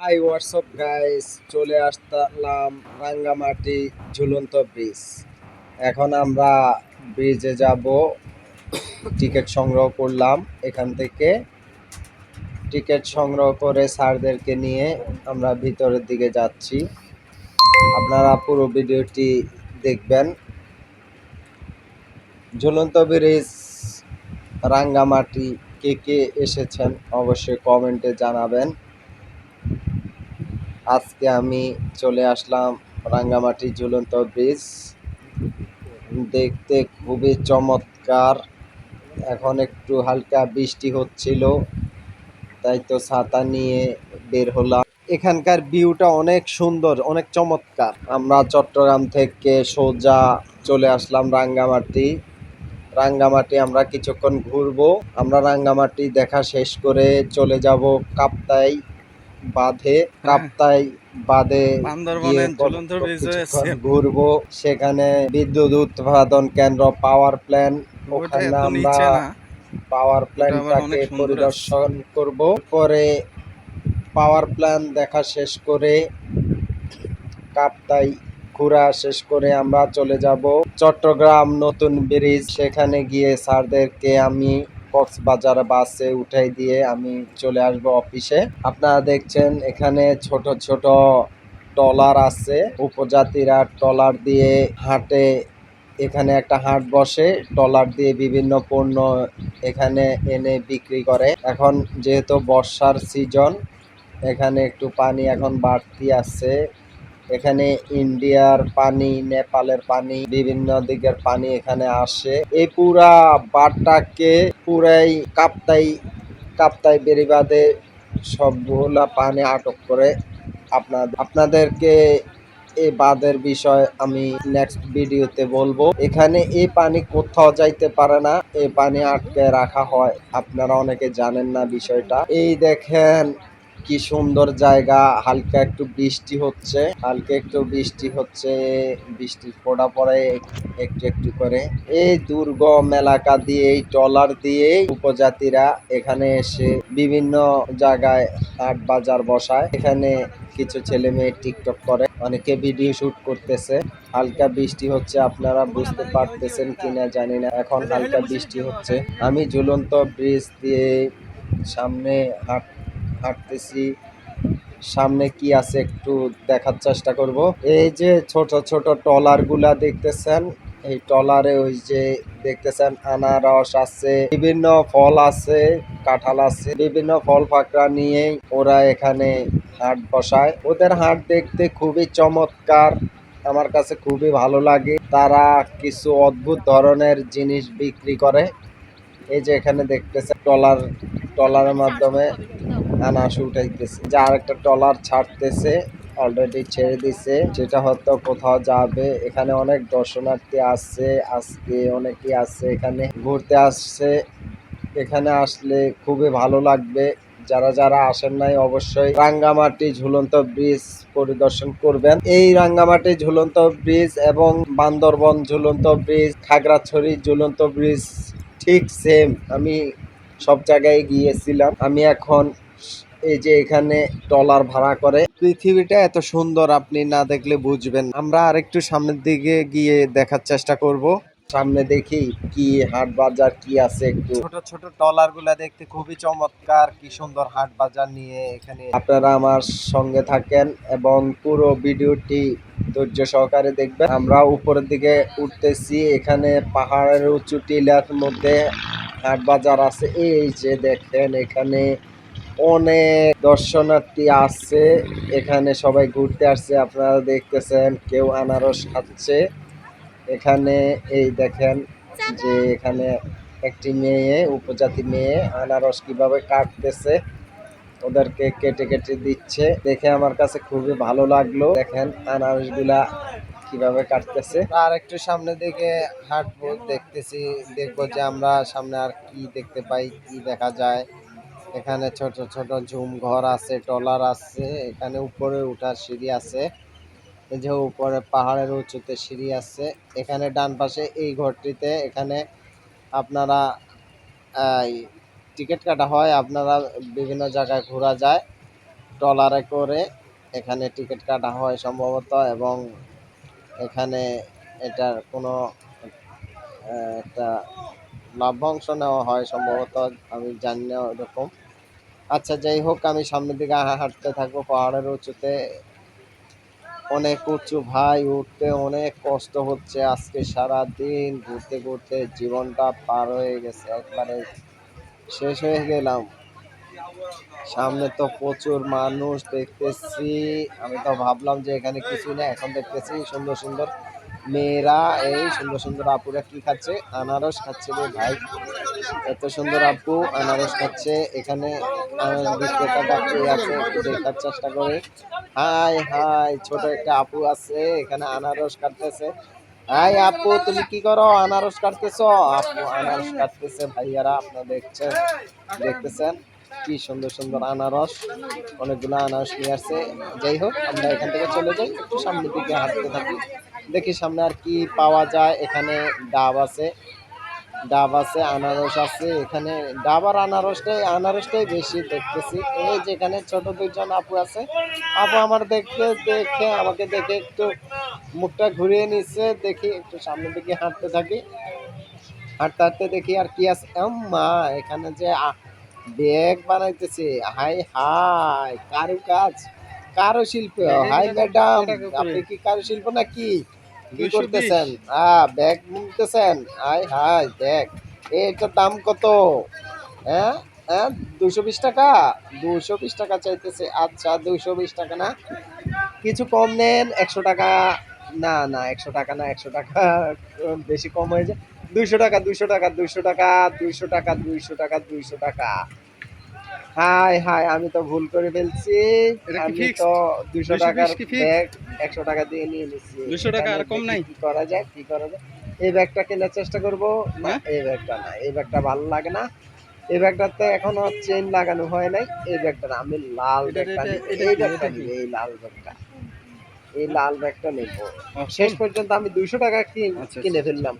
High WhatsApp guys চলে আসলাম রাঙ্গামাটি ঝুলন্ত bridge এখন আমরা ব্রিজে যাব। টিকিট সংগ্রহ করলাম। এখান থেকে টিকিট সংগ্রহ করে স্যারদেরকে নিয়ে আমরা ভিতরের দিকে যাচ্ছি। আপনারা পুরো ভিডিওটি দেখবেন। ঝুলন্ত ব্রিজ রাঙ্গামাটি কে কে এসেছেন অবশ্যই কমেন্টে জানাবেন। আজকে আমি চলে আসলাম রাঙ্গামাটি ঝুলন্ত ব্রিজ দেখতে খুবই চমৎকার। এখন একটু হালকা বৃষ্টি হচ্ছিল, তাই তো ছাতা নিয়ে বের হলাম। এখানকার ভিউটা অনেক সুন্দর, অনেক চমৎকার। আমরা চট্টগ্রাম থেকে সোজা চলে আসলাম রাঙ্গামাটি। রাঙ্গামাটি আমরা কিছুক্ষণ ঘুরবো। আমরা রাঙ্গামাটি দেখা শেষ করে চলে যাব কাপ্তাই। বাঁধে কাপ্তাই বাঁধে ঘুরবো। সেখানে বিদ্যুৎ উৎপাদন কেন্দ্র পাওয়ার প্ল্যান্ট ওখানে আমরা পাওয়ার প্ল্যান্টটাকে পরিদর্শন করব। পরে পাওয়ার প্ল্যান্ট দেখা শেষ করে কাপ্তাই ঘোরা শেষ করে আমরা চলে যাব। চট্টগ্রাম নতুন ব্রিজ সেখানে গিয়ে স্যারদেরকে আমি কক্সবাজার বাসে উঠাই দিয়ে আমি চলে আসব অফিসে। আপনারা দেখছেন, এখানে ছোট ছোট টলার আছে। উপজাতিরা টলার দিয়ে হাটে। এখানে একটা হাট বসে। টলার দিয়ে বিভিন্ন পণ্য এখানে এনে বিক্রি করে। এখন যেহেতু বর্ষার সিজন, এখানে একটু পানি এখন বাড়তি আছে। এখানে ইন্ডিয়ার পানি, নেপালের পানি, বিভিন্ন দিকের পানি এখানে আসে। এই পুরা বারটাকে পুরাই কাপ্তাই কাপ্তাই বেরিবাদে সবগুলা পানি আটক করে আপনাদের আপনাদেরকে এই বাঁধের বিষয় আমি নেক্সট ভিডিওতে বলব। এখানে এই পানি কোথাও যাইতে পারে না, এই পানি আটকে রাখা হয়। আপনারা অনেকে জানেন না বিষয়টা। এই দেখেন কি সুন্দর জায়গা, হালকা একটু বৃষ্টি হচ্ছে, হালকা একটু বৃষ্টি হচ্ছে, বৃষ্টির ফোঁটা পড়ে একটু একটু করে। এই দুর্গম এলাকা দিয়ে এই ট্রলার দিয়ে উপজাতিরা এখানে এসে বিভিন্ন জায়গায় হাট বাজার বসায়। এখানে কিছু ছেলে মেয়ে টিকটক করে, অনেকে ভিডিও শুট করতেছে। হালকা বৃষ্টি হচ্ছে, আপনারা বুঝতে পারতেছেন কিনা জানি না। এখন হালকা বৃষ্টি হচ্ছে। আমি ঝুলন্ত ব্রিজ দিয়ে সামনে হাঁট হাঁটতেছি সামনে কি আছে একটু দেখার চেষ্টা করব। এই যে ছোট ছোট ট্রলারগুলা দেখতেছেন, এই ট্রলারে ওই যে দেখতেছেন আনারস আছে, বিভিন্ন ফল আছে, কাঁঠাল আছে, বিভিন্ন ফল ফাকড়া নিয়ে ওরা এখানে হাট বসায়। ওদের হাট দেখতে খুবই চমৎকার, আমার কাছে খুবই ভালো লাগে। তারা কিছু অদ্ভুত ধরনের জিনিস বিক্রি করে। এই যে এখানে দেখতেছে ট্রলার, ট্রলারের মাধ্যমে আনাস উঠাইতেছে। যে আরেকটা ট্রলার ছাড়তেছে অলরেডি ছেড়ে দিছে। যেটা হয়তো কোথাও যাবে। এখানে অনেক দর্শনার্থী আসছে আজকে অনেকেই আসছে এখানে। ঘুরতে আসছে। এখানে আসলে খুবই ভালো লাগবে। যারা যারা আসেন নাই, অবশ্যই রাঙ্গামাটি ঝুলন্ত ব্রিজ পরিদর্শন করবেন। এই রাঙ্গামাটি ঝুলন্ত ব্রিজ এবং বান্দরবন ঝুলন্ত ব্রিজ খাগড়াছড়ি ঝুলন্ত ব্রিজ ঠিক সেম আমি সব জায়গায় গিয়েছিলাম। আমি এখন এই যে এখানে ট্রলার ভাড়া করে। পৃথিবীটা এত সুন্দর আপনি না দেখলে বুঝবেন। আমরা আরেকটু সামনের দিকে গিয়ে দেখার চেষ্টা করব। সামনে দেখি কি হাট বাজার কি আছে একটু। ছোট ছোট ট্রলারগুলা দেখতে খুবই চমৎকার। কি সুন্দর হাট বাজার নিয়ে এখানে আপনারা আমার সঙ্গে থাকেন এবং পুরো ভিডিওটি ধৈর্য সহকারে দেখবেন। আমরা উপরের দিকে উঠতেছি। এখানে পাহাড়ের উঁচু টিলার মধ্যে হাট বাজার আছে। এই যে দেখেন এখানে অনেক দর্শনার্থী আসছে এখানে সবাই ঘুরতে আসছে, আপনারা দেখতেছেন কেউ আনারস খাচ্ছে। এখানে এই দেখেন যে এখানে একটি মেয়ে, উপজাতি মেয়ে আনারস কীভাবে কাটতেছে, ওদেরকে কেটে কেটে দিচ্ছে। দেখে আমার কাছে খুবই ভালো লাগল। দেখেন আনারসগুলা কীভাবে কাটতেছে। আর একটু সামনে দিকে হাঁটবো, দেখতেছি, দেখব যে আমরা সামনে আর কি দেখতে পাই, কি দেখা যায়। এখানে ছোট ছোট ঝুম ঘর আছে, টলার আছে, এখানে উপরে উঠার সিঁড়ি আছে যে উপরে পাহাড়ের উঁচুতে সিঁড়ি আছে, এখানে ডান পাশে এই ঘরটিতে এখানে আপনারা টিকিট কাটা হয়, আপনারা বিভিন্ন জায়গায় ঘোরা যায় ট্রলারে করে এখানে টিকিট কাটা হয় সম্ভবত, এবং এখানে এটার কোনো একটা লাভ্যাংশ নেওয়া হয় সম্ভবত, আমি জানি না ওরকম। আচ্ছা যাই হোক, আমি সামনের দিকে হাঁটতে থাকব। পাহাড়ের উঁচুতে। অনেক উঁচু ভাই, উঠতে অনেক কষ্ট হচ্ছে আজকে সারা দিন ঘুরতে ঘুরতে জীবনটা পার হয়ে গেছে, একবারে শেষ হয়ে গেলাম। সামনে তো প্রচুর মানুষ দেখতেছি। আমি তো ভাবলাম যে এখানে কিছু না, এখন দেখতেছি সুন্দর সুন্দর। মেয়েরা এই সুন্দর সুন্দর আপুরা কি খাচ্ছে? আনারস খাচ্ছে রে ভাই। এত সুন্দর আপু, আনারস খাচ্ছে। এখানে বিক্রেতাটা কে আছে দেখার চেষ্টা করে। হাই হাই, ছোট একটা আপু আছে, এখানে আনারস কাটতেছে। হাই, আপু, তুমি কি করো? আনারস কাটতেছো? আপু, আনারস কাটতেছে, ভাইয়ারা, আপনারা দেখছেন। দেখতেছেন? কি সুন্দর সুন্দর আনারস। অনেকগুলো আনারস নিয়ে আসছে। যাই হোক, আমরা এখান থেকে চলে যাই, একটু সামনের দিকে হাঁটতে থাকি। দেখি সামনে আর কি পাওয়া যায়। এখানে ডাব আছে। ডাব আছে আনারস আছে। এখানে ডাব আর আনারসটাই আনারসটাই বেশি দেখতেছি। এই যেখানে ছোট দুইজন আপু আছে। আপু আমার দেখতে দেখে আমাকে দেখে একটু মুখটা ঘুরিয়ে নিচ্ছে দেখি একটু সামনের দিকে হাঁটতে থাকি। হাঁটতে হাঁটতে দেখি আর কি আছে। মা এখানে যে ব্যাগ বানাইতেছে। হাই হাই কারু কাজ কারু শিল্প হাই ম্যাডাম আপনি কি কারু শিল্প নাকি? কি করতেছেন? হ্যাঁ ব্যাগ নিতেছেন? হাই হাই ব্যাগ এটার দাম কত? হ্যাঁ? হ্যাঁ? দুশো বিশ টাকা? দুশো বিশ টাকা চাইতেছে। আচ্ছা দুশো বিশ টাকা না? কিছু কম নেন একশো টাকা। না না একশো টাকা না একশো টাকা বেশি কম হয়ে যায়। দুইশো টাকা দুইশো টাকা দুইশো টাকা দুইশো টাকা দুইশো টাকা দুইশো টাকা। হাই হাই আমি তো ভুল করে ফেলছি। আমি তো 220 টাকার ব্যাগ একশো টাকা দিয়ে নিয়ে নিচ্ছি। 200 টাকা আর কম নাই? কি করা যায় কি করা যায়। এই ব্যাগটা কেনার চেষ্টা করব। না হ্যাঁ? এই ব্যাগটা না এই ব্যাগটা ভালো লাগে না। এই ব্যাগটাতে এখনও চেন লাগানো হয় নাই। এই ব্যাগটা আমি লাল ব্যাগটা এই ব্যাগটা এই লাল ব্যাগটা এই লাল ব্যাগটা নেব। আচ্ছা। শেষ পর্যন্ত আমি দুইশো টাকা আচ্ছা, কিনে ফেললাম।